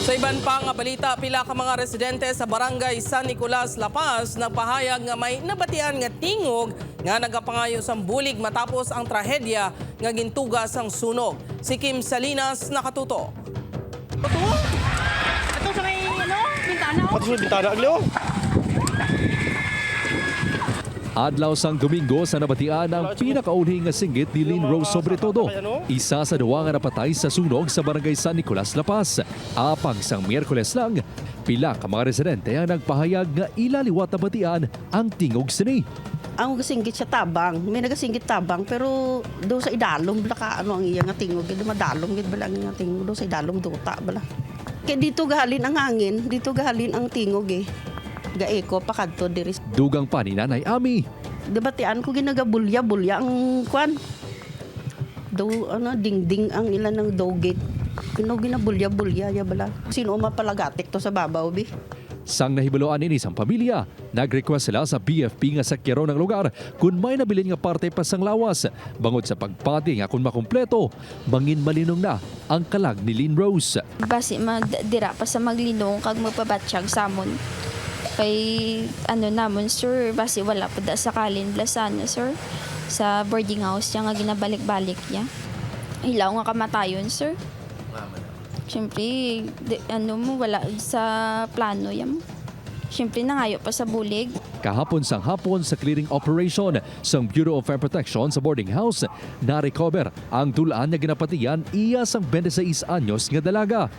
Sa iban pa nga balita, pila ka mga residente sa barangay San Nicolas, La Paz nagpahayag nga may nabatian nga tingog nga nagapangayo sang bulig matapos ang trahedya nga gintugas ang sunog. Si Kim Salinas nakatuto. Ito sa may, ano, bintana. Pati sa bitana agli oh. Adlaw sang Domingo sa nabatian ang pinakauling nga singgit ni Lynn Rose sobre todo. Isa sa duwa nga napatay sa sunog sa barangay San Nicolas, La Paz. Apang sang Miyerkules lang, pila ka mga residente ang nagpahayag nga ilaliwat na batian ang tingog sini. ang gasinggit sa tabang, may nagasinggit tabang pero do sa idalom bala ka ano ang iya nga tingog, gid madalom gid bala nga tingog do sa idalom duta bala. Kay dito gahalin ang hangin, dito gahalin ang tingog eh. Gaeko pa kadto diri. Dugang pa ni Nanay Ami. Debatian ko ginagabulya bulya ang kwan. Do ano dingding ang ilan ng dogate. Kino ginabulya bulya ya bala. Sino mapalagatik to sa babaw bi? Sang nahibaluan ini sang pamilya, nag-request sila sa BFP nga sakyero ng lugar kung may nabilin nga parte pa sang lawas. Bangod sa pagpati nga kung makumpleto, bangin malinong na ang kalag ni Lynn Rose. basi magdira pa sa maglinong kag magpabatsyag samon kay ano namon sir basi wala pa da sa kalin blasana sir sa boarding house niya nga ginabalik-balik niya ilaw nga kamatayon sir Siyempre, di- ano mo, wala sa plano yan. Siyempre, nangayo pa sa bulig. Kahapon sang hapon sa clearing operation sang Bureau of Fire Protection sa boarding house, na-recover ang tulaan na ginapatiyan iya sang 26 anyos nga dalaga.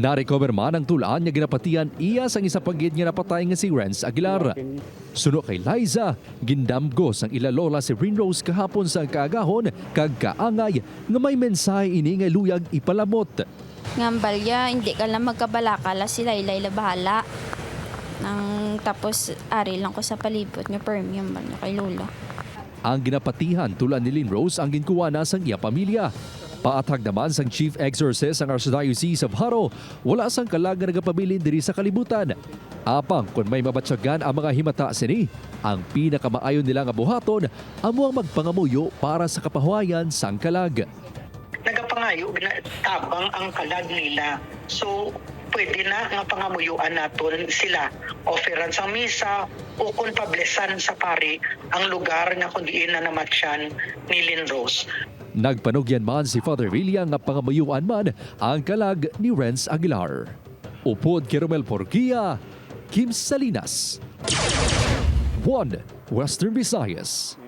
Na-recover man ang tulaan nga ginapatiyan iya sang isa pagid nga napatay nga si Renz Aguilar. Suno kay Liza, gindamgo sang ilalola si Rinrose kahapon sa kaagahon kag kaangay nga may mensahe ini nga luyag ipalamot. Ngambalya, hindi ka lang magkabalakala sila ilay bahala. Nang tapos, ari lang ko sa palibot nga premium ba kay Lula. Ang ginapatihan tulan ni Lynn Rose ang ginkuha na sang iya pamilya. Paatag naman sang Chief Exorcist ang Archdiocese of Haro, wala sang kalag nga nagapabilin diri sa kalibutan. Apang kung may mabatsyagan ang mga himata sini, ang pinakamaayon nila nga buhaton amo ang magpangamuyo para sa kapahuayan sang kalag. nagapangayo na tabang ang kalag nila. So, pwede na nga pangamuyuan naton sila. Offeran sa misa o kung pablesan sa pari ang lugar nga kung diin na namatsyan ni Lynn Rose. Nagpanugyan man si Father Villa nga pangamayuan man ang kalag ni Renz Aguilar. Upod kay Romel Porquia, Kim Salinas. One Western Visayas.